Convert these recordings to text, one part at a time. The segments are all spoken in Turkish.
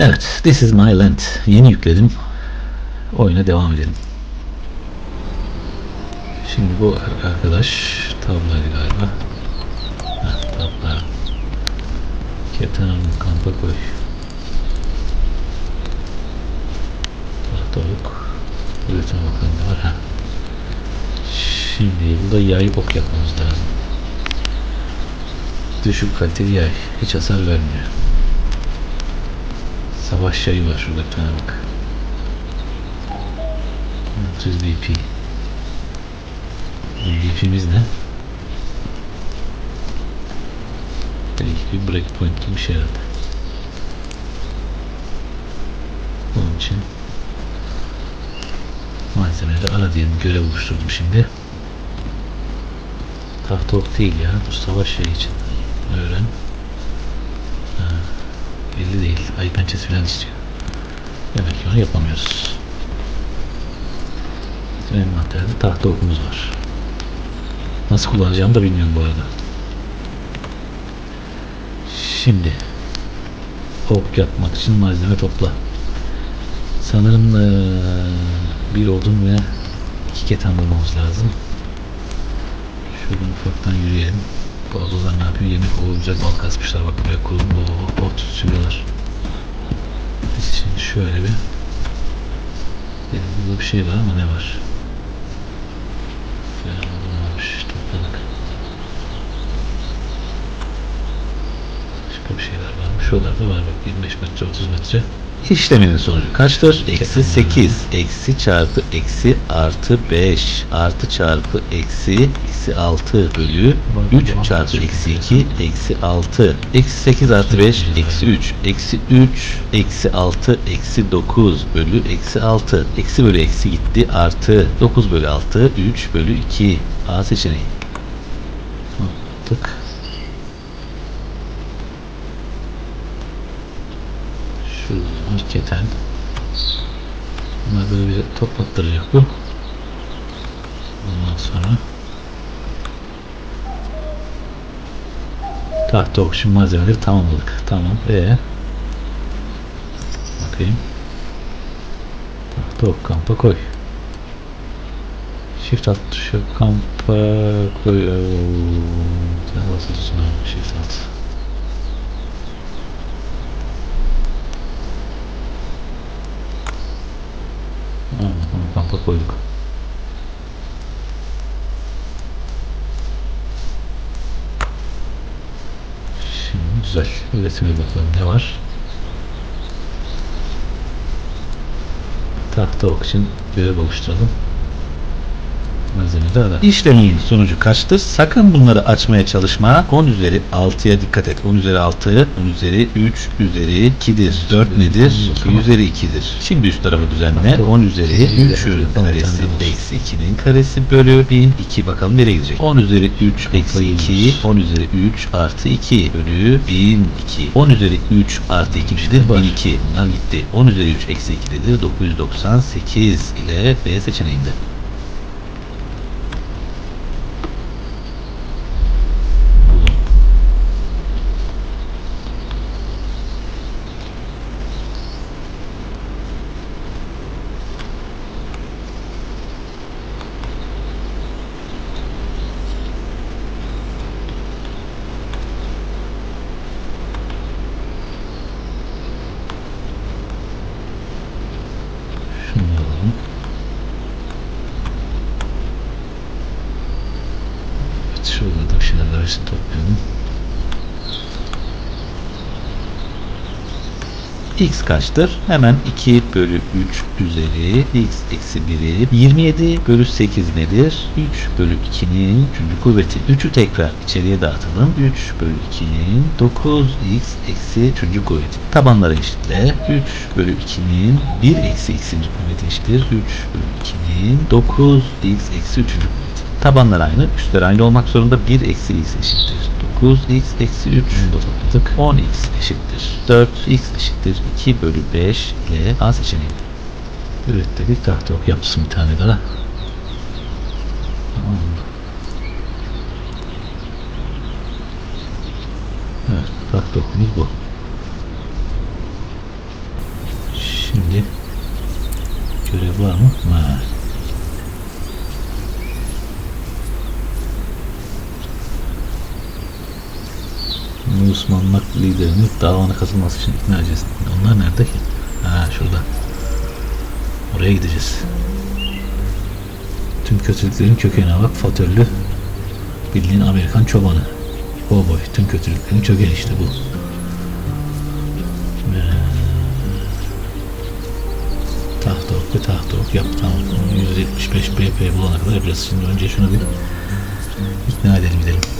Evet, This is my land. Yeni yükledim. Oyuna devam edelim. Şimdi bu arkadaş tablaydı galiba. Heh, tabla. Ketanın kampa koy. Tahtalık. Üretim bakalım ne var ha. Şimdi burada yay ok yapmamız lazım. Düşük kaliteli yay. Hiç hasar vermiyor. Savaş yayı var şurada bir tane bak. 30 BP. BP'miz ne? Belki bir breakpoint gibi bir şey herhalde. Onun için malzemeleri ara diyelim görev oluşturdum şimdi. Tahta ok değil ya bu savaş şeyi için. Öğren. Belli değil. Ay pençesi falan istiyor. Demek ki onu yapamıyoruz. Bizim envanterde tahta okumuz var. Nasıl kullanacağımı da bilmiyorum bu arada. Şimdi ok yapmak için malzeme topla. Sanırım eee, bir odun ve iki keten bulmamız lazım. Şuradan ufaktan yürüyelim. Bu adalar ne yapıyor? Yemek olacak bal kasmışlar. Bak buraya kurulum. Oo, ot sürüyorlar. Biz şimdi şöyle bir burada bir şey var ama ne var? Falan varmış. Topladık. Başka bir şeyler varmış. Şuralarda var bak 25 metre 30 metre. İşleminin sonucu kaçtır? Eksi 8, eksi çarpı eksi artı 5, artı çarpı eksi, eksi 6 bölü 3 çarpı eksi 2, eksi 6, eksi 8 artı 5, eksi 3, eksi 3, eksi 6, eksi 9 bölü eksi 6, eksi bölü eksi gitti, artı 9 bölü 6, 3 bölü 2, A seçeneği. Tık. Keten. Bunlar böyle bize toplattıracak bu. Ondan sonra tahta okşun malzemeleri tamamladık. Tamam. E bakayım. Tahta ok kampa koy. Shift alt tuşu kampa koy. Basıyorsun abi. Shift alt. Ha, onu kampa koyduk. Şimdi güzel. Üretime bakalım ne var. Tahta ok için görev oluşturalım. Malzemeleri. İşlemin sonucu kaçtır? Sakın bunları açmaya çalışma. 10 üzeri 6'ya dikkat et. 10 üzeri 6, 10 üzeri 3 üzeri 2'dir. 4 nedir? 2 üzeri 2'dir. Şimdi üst tarafı düzenle. 10 üzeri 3'ün karesi eksi 2'nin karesi bölü 1000. 2 bakalım nereye gidecek? 10 üzeri 3 eksi 2, 10 üzeri 3 artı 2 bölü 1002. 10 üzeri 3 artı 2 nedir? 1002. Bunlar gitti. 10 üzeri 3 eksi 2 nedir? 998 ile B seçeneğinde. Şunu da alalım. Evet şurada da şeyler toplayalım. X kaçtır? Hemen 2 bölü 3 üzeri x eksi 1'i 27 bölü 8 nedir? 3 bölü 2'nin 3. kuvveti. 3'ü tekrar içeriye dağıtalım. 3 bölü 2'nin 9x eksi 3. kuvveti. Tabanlara eşitle. 3 bölü 2'nin 1 eksi x'inci kuvveti eşittir. 3 bölü 2'nin 9x eksi 3. kuvveti. Tabanlar aynı, üstler aynı olmak zorunda. 1 eksi x eşittir. 9x eksi 3 topladık. 10x eşittir. 4x eşittir. 2 bölü 5 ile A seçeneği. Üret dedik tahta yapsın bir tane daha. Tamam? Evet tahta okumuz bu. Görev var mı? Var. Müslümanlık liderini davana katılması için ikna edeceğiz. Onlar nerede ki? Ha şurada. Oraya gideceğiz. Tüm kötülüklerin kökenine bak fatörlü bildiğin Amerikan çobanı. Cowboy. Tüm kötülüklerin kökeni işte bu. Ee, tahta ok ve tahta ok yap tamam. 175 BP bulana kadar yapacağız. Şimdi önce şunu bir ikna edelim gidelim.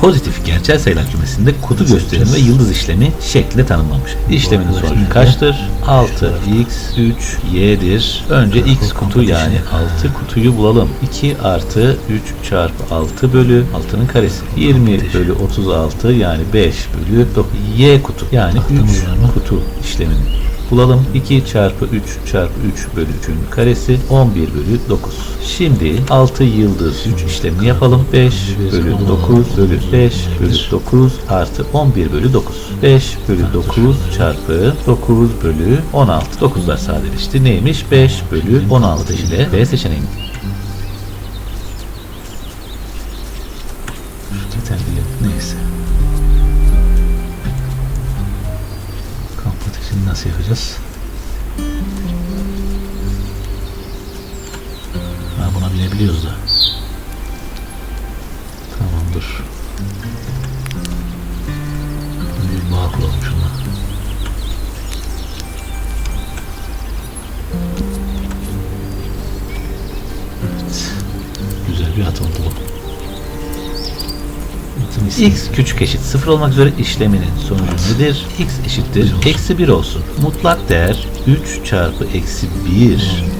Pozitif gerçel sayılar kümesinde kutu gösterimi ve yıldız işlemi şekle tanımlanmış. İşleminin sonucu kaçtır? 6 x 3 y'dir. Önce x kutu yani 6 kutuyu bulalım. 2 artı 3 çarpı 6 bölü 6'nın karesi. 20 bölü 36 yani 5 bölü 9. y kutu yani 3 kutu işlemini bulalım. 2 çarpı 3 çarpı 3 bölü 3'ün karesi 11 bölü 9. Şimdi 6 yıldız 3 işlemini yapalım. 5 bölü 9 bölü 5 bölü 9 artı 11 bölü 9. 5 bölü 9 çarpı 9 bölü 16. 9'lar sadeleşti. Neymiş? 5 bölü 16 ile B seçeneği. Yakacağız? Ha buna binebiliyoruz da. Tamam dur. Bir bağ kuralım şuna. Evet. Güzel bir at oldu bu. İsmi- X küçük eşit sıfır olmak üzere işleminin sonucu nedir? X eşittir. Eksi 1 olsun. Mutlak değer 3 çarpı eksi 1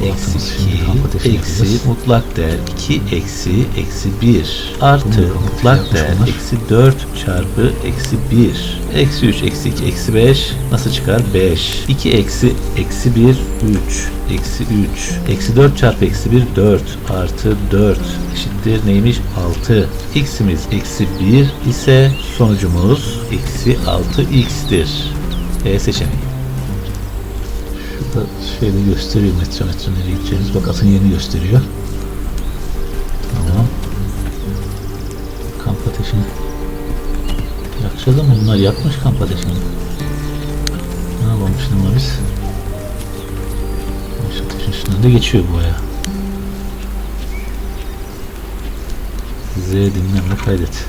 bu eksi atımız şimdi kamp 2 ateşini eksi mutlak değer 2 eksi eksi 1 artı mutlak değer eksi 4 çarpı eksi 1 eksi 3 eksi 2 eksi 5 nasıl çıkar? 5 2 eksi eksi 1 3 eksi 3 eksi 4 çarpı eksi 1 4 artı 4 eşittir neymiş? 6 x'imiz eksi 1 ise sonucumuz eksi 6 x'tir. E seçeneği. Şurada şeyde gösteriyor metre metre nereye gideceğimiz. Bak atın yerini gösteriyor. Tamam. Kamp ateşini yakacağız ama bunlar yakmış kamp ateşini. Ne yapalım şimdi biz? Üstünden de geçiyor bu baya. Z dinlemle kaydet.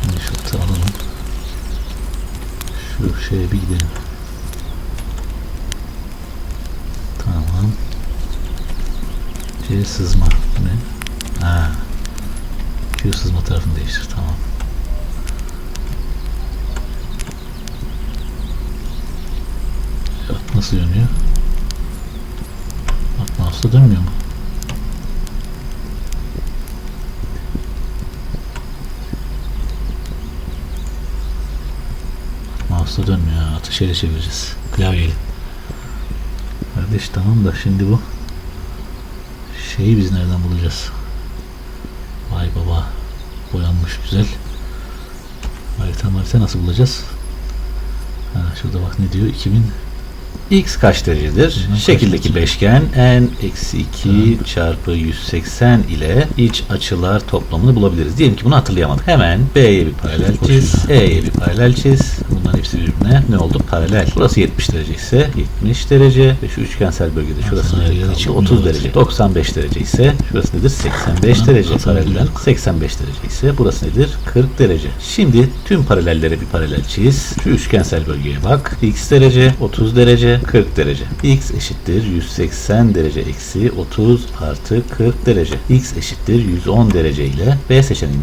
Şimdi şu atı alalım. Şu şeye bir gidelim. Tamam. C sızma. Ne? Ha. Q sızma tarafını değiştir. Tamam. Şu at nasıl dönüyor? At mouse'da dönmüyor mu? Mouse'da dönmüyor. Atı şeyle çevireceğiz. Klavyeyle. Kardeş tamam da şimdi bu şeyi biz nereden bulacağız? Vay baba. Boyanmış güzel. Harita harita nasıl bulacağız? Ha, şurada bak ne diyor? 2000 X kaç derecedir? Kaç Şekildeki derece. beşgen n eksi 2 çarpı 180 ile iç açılar toplamını bulabiliriz. Diyelim ki bunu hatırlayamadık. Hemen B'ye bir paralel çiz, E'ye bir paralel çiz. Hepsi birbirine ne oldu? Paralel. Burası 70 derece ise 70 derece ve şu üçgensel bölgede şurası Aslında nereye yarı çıkmıyor 30 orası. derece. 95 derece ise şurası nedir? 85 Ha, derece. Paralelden biliyorduk. 85 derece ise burası nedir? 40 derece. Şimdi tüm paralellere bir paralel çiz. Şu üçgensel bölgeye bak. X derece, 30 derece, 40 derece. X eşittir 180 derece eksi 30 artı 40 derece. X eşittir 110 derece ile B seçeneği.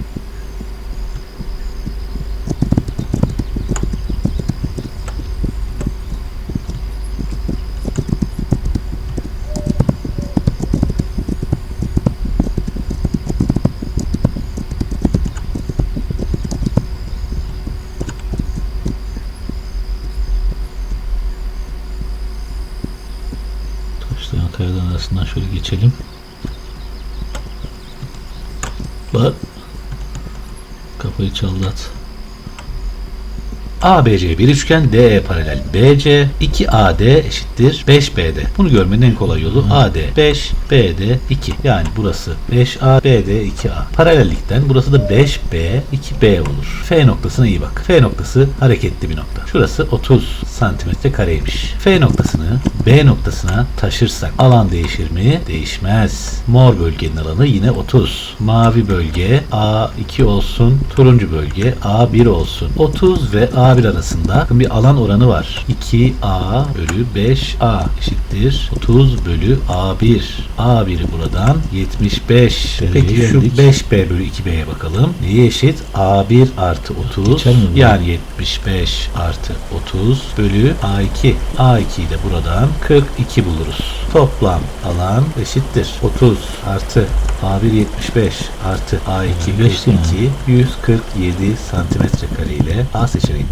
ABC bir üçgen DE paralel BC 2AD eşittir 5BD. Bunu görmenin en kolay yolu AD 5 BD 2. Yani burası 5A BD 2A. Paralellikten burası da 5B 2B olur. F noktasına iyi bak. F noktası hareketli bir nokta. Şurası 30 santimetre kareymiş. F noktasını B noktasına taşırsak alan değişir mi? Değişmez. Mor bölgenin alanı yine 30. Mavi bölge A2 olsun. Turuncu bölge A1 olsun. 30 ve A1 arasında bakın bir alan oranı var. 2A bölü 5A eşittir. 30 bölü A1. A1'i buradan 75. Peki şu geldik. 5B bölü 2B'ye bakalım. Neye eşit? A1 artı 30. Geçer mi bu? Yani 75 artı 30 bölü A2. A2'yi de buradan 42 buluruz. Toplam alan eşittir. 30 artı A1 75 artı A2 Beş yani. 42 147 santimetre kare ile A seçeneği.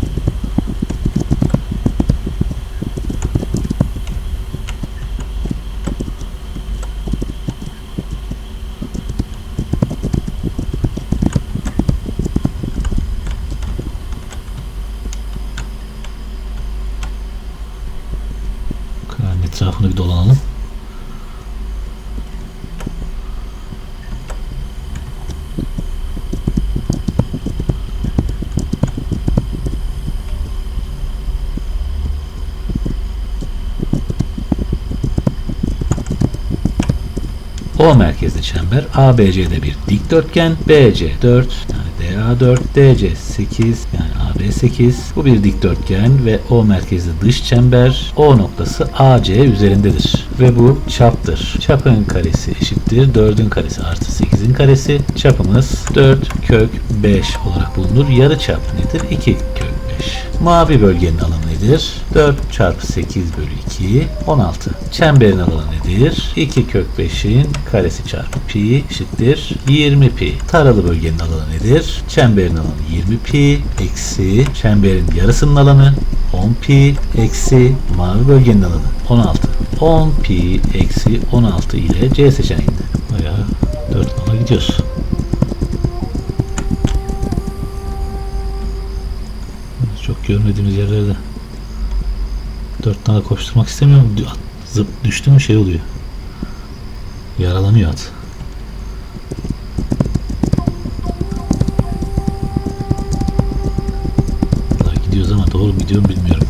O merkezli çember ABC'de bir dikdörtgen BC 4 yani DA 4 DC 8 yani AB 8 bu bir dikdörtgen ve O merkezli dış çember O noktası AC üzerindedir ve bu çaptır. Çapın karesi eşittir 4'ün karesi artı 8'in karesi çapımız 4 kök 5 olarak bulunur. Yarı çap nedir? 2 kök 5. Mavi bölgenin alanı nedir? 4 çarpı 8 bölü 2 16. Çemberin alanı nedir? 2 kök 5'in karesi çarpı pi eşittir 20 pi. Taralı bölgenin alanı nedir? Çemberin alanı 20 pi eksi çemberin yarısının alanı 10 pi eksi mavi bölgenin alanı 16. 10 pi eksi 16 ile C seçeneğinde. Bayağı 4 nala gidiyoruz. Çok görmediğimiz yerlerde 4 nala koşturmak istemiyorum. At, zıp düştü mü şey oluyor. Yaralanıyor at. Vallahi gidiyoruz ama doğru mu gidiyorum bilmiyorum.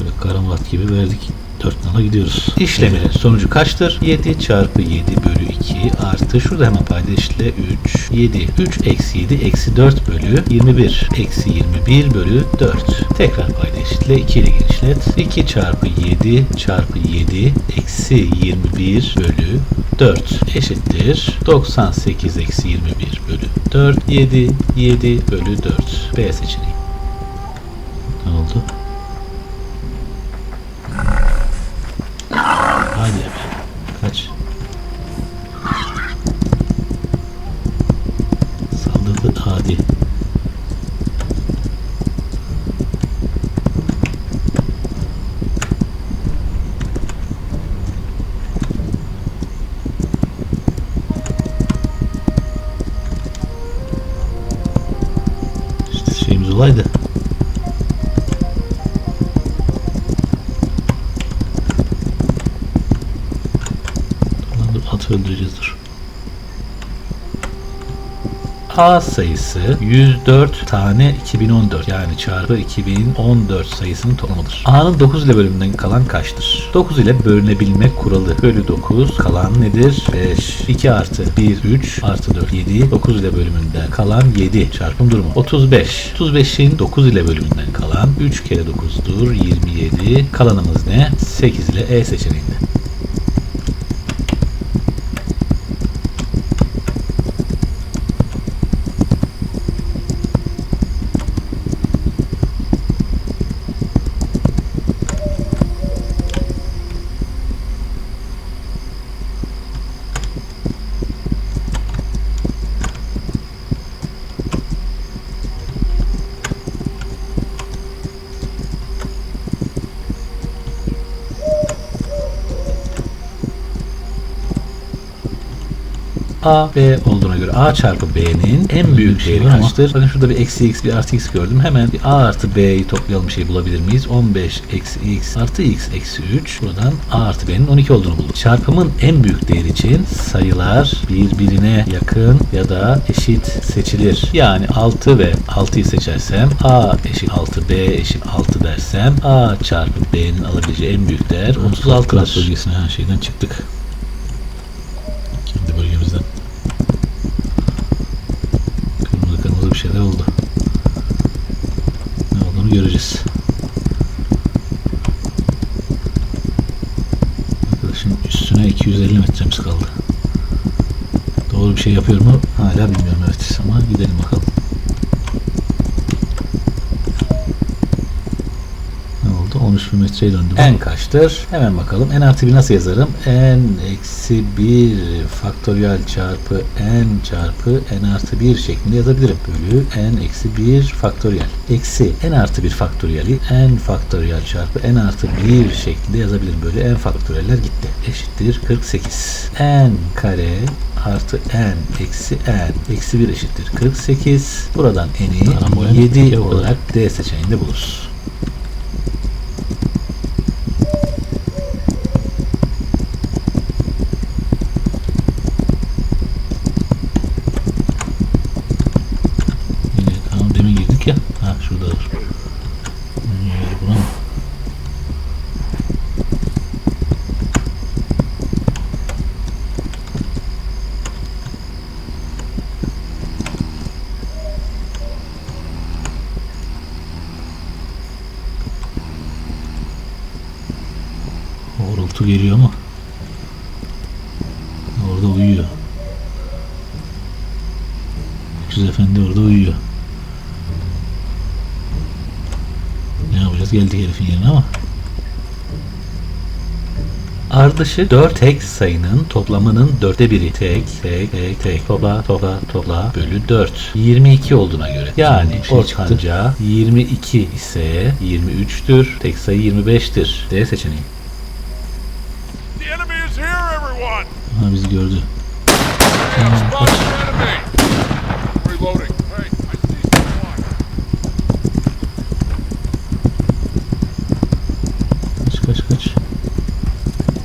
Böyle karamat gibi verdik. 4 nala gidiyoruz. İşleminin sonucu kaçtır? 7 çarpı 7 bölü 2 artı şurada hemen payda eşitle 3 7 3 eksi 7 eksi 4 bölü 21 eksi 21 bölü 4 tekrar payda eşitle 2 ile genişlet. 2 çarpı 7 çarpı 7 eksi 21 bölü 4 eşittir. 98 eksi 21 bölü 4 7 7 bölü 4 B seçeneği. Ne oldu? A sayısı 104 tane 2014 yani çarpı 2014 sayısının toplamıdır. A'nın 9 ile bölümünden kalan kaçtır? 9 ile bölünebilme kuralı bölü 9 kalan nedir? 5. 2 artı 1 3 artı 4 7 9 ile bölümünden kalan 7 çarpım durumu 35. 35'in 9 ile bölümünden kalan 3 kere 9'dur 27 kalanımız ne? 8 ile E seçeneğinde. A, B olduğuna göre A çarpı B'nin en büyük değeri kaçtır? Bakın şurada bir eksi x bir artı x gördüm. Hemen bir A artı B'yi toplayalım şey bulabilir miyiz? 15 eksi x artı x eksi 3. Buradan A artı B'nin 12 olduğunu bulduk. Çarpımın en büyük değeri için sayılar birbirine yakın ya da eşit seçilir. Yani 6 ve 6'yı seçersem A eşit 6 B eşit 6 dersem A çarpı B'nin alabileceği en büyük değer 36'dır. Krat bölgesine her şeyden çıktık. Kendi bölgemizden. Kırmızı kırmızı bir şeyler oldu. Ne olduğunu göreceğiz. Arkadaşın üstüne 250 metremiz kaldı. Doğru bir şey yapıyor mu? Hala bilmiyorum evet ama gidelim bakalım. 1 metreye döndü. N kaçtır? Hemen bakalım. N artı 1 nasıl yazarım? N eksi 1 faktöriyel çarpı N çarpı N artı 1 şeklinde yazabilirim. Bölü N eksi 1 faktöriyel. Eksi N artı 1 faktöriyeli N faktöriyel çarpı N artı 1 şeklinde yazabilirim. Bölü N faktöriyeller gitti. Eşittir 48. N kare artı n eksi n eksi 1 eşittir 48. Buradan n'i 7 olarak D seçeneğinde buluruz. Uyuyor. Öküz efendi orada uyuyor. Ne yapacağız? Geldik herifin yerine ama. Ardışık 4 tek sayının toplamının dörtte biri. Tek, tek, tek, tek. Topla, topla, topla. Bölü 4. 22 olduğuna göre. Yani şey ortanca 22 ise 23'tür. Tek sayı 25'tir. D seçeneği. Ha bizi gördü. See someone. Kaç kaç kaç.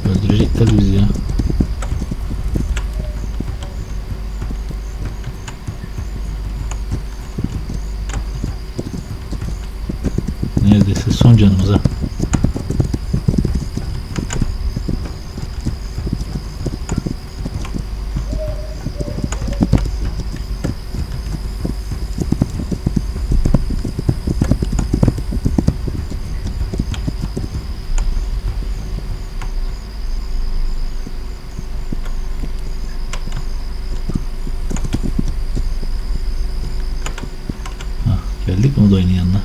Öldürecekler bizi ya. Geldik mi o da aynı yanına?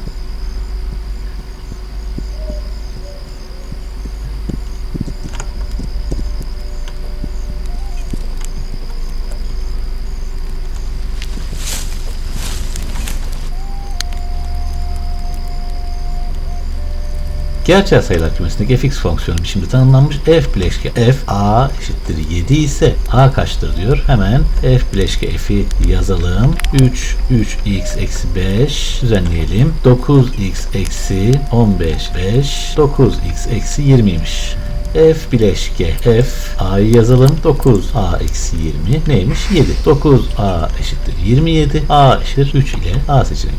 Gerçel sayılar kümesindeki fx fonksiyonu biçimde tanımlanmış f bileşke f a eşittir 7 ise a kaçtır diyor. Hemen f bileşke f'i yazalım. 3 3x eksi 5 düzenleyelim. 9x eksi 15 5 9x eksi 20'ymiş. F bileşke F A'yı yazalım. 9A eksi 20 neymiş? 7. 9A eşittir 27. A eşittir 3 ile A seçeneği.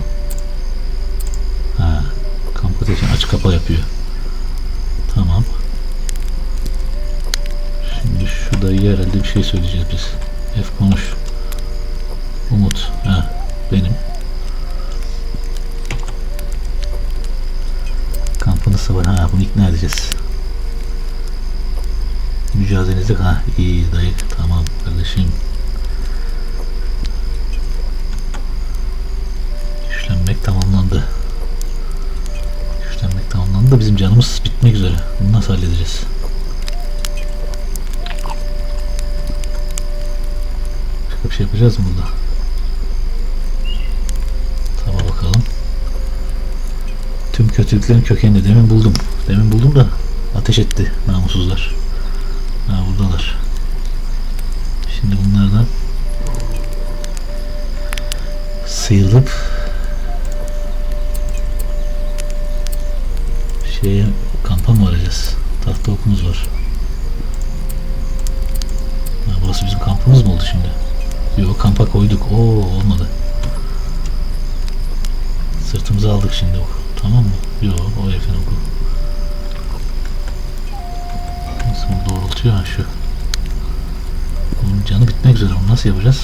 Ha, kamp ateşi aç kapa yapıyor. Tamam. Şimdi şu dayı herhalde bir şey söyleyeceğiz biz. F konuş. Umut. Ha, benim. Kampını sabah. Ha, bunu ikna edeceğiz. Mücadelenizde ha iyi dayı tamam kardeşim. Güçlenmek tamamlandı. Da bizim canımız bitmek üzere. Bunu nasıl halledeceğiz? Başka bir şey yapacağız mı burada? Tamam bakalım. Tüm kötülüklerin kökenini demin buldum. Demin buldum da ateş etti namussuzlar. Ha buradalar. Şimdi bunlardan sıyrılıp şeye kampa mı varacağız? Tahta okumuz var. Ha, burası bizim kampımız mı oldu şimdi? Yok kampa koyduk. Oo olmadı. Sırtımıza aldık şimdi oku. Tamam mı? Yok o herifin oku. Nasıl doğrultuyor ha şu. Bunun canı bitmek üzere. Onu nasıl yapacağız?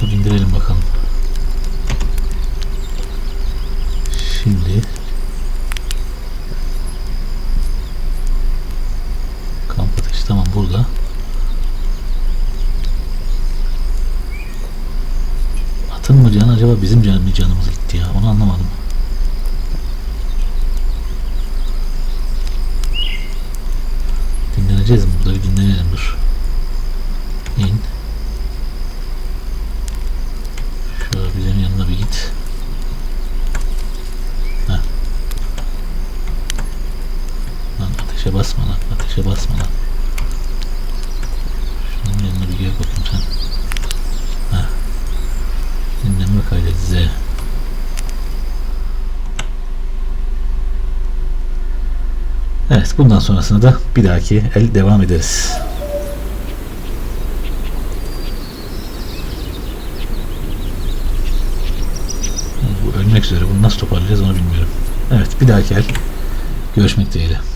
Dur indirelim bakalım. Şimdi kamp ateşi tamam burada. Atın mı canı acaba bizim can mı canımız gitti ya onu anlamadım. Dinleneceğiz mi? Burada bir dinlenelim dur. İn. Şöyle bizim yanına bir git. Heh. Lan ateşe basma lan. Ateşe basma lan. Şunun yanına bir gel bakayım sen. Heh. Dinlenme kaydet Z. Evet bundan sonrasında da bir dahaki el devam ederiz. Bu ölmek üzere. Bunu nasıl toparlayacağız onu bilmiyorum. Evet bir dahaki el görüşmek dileğiyle.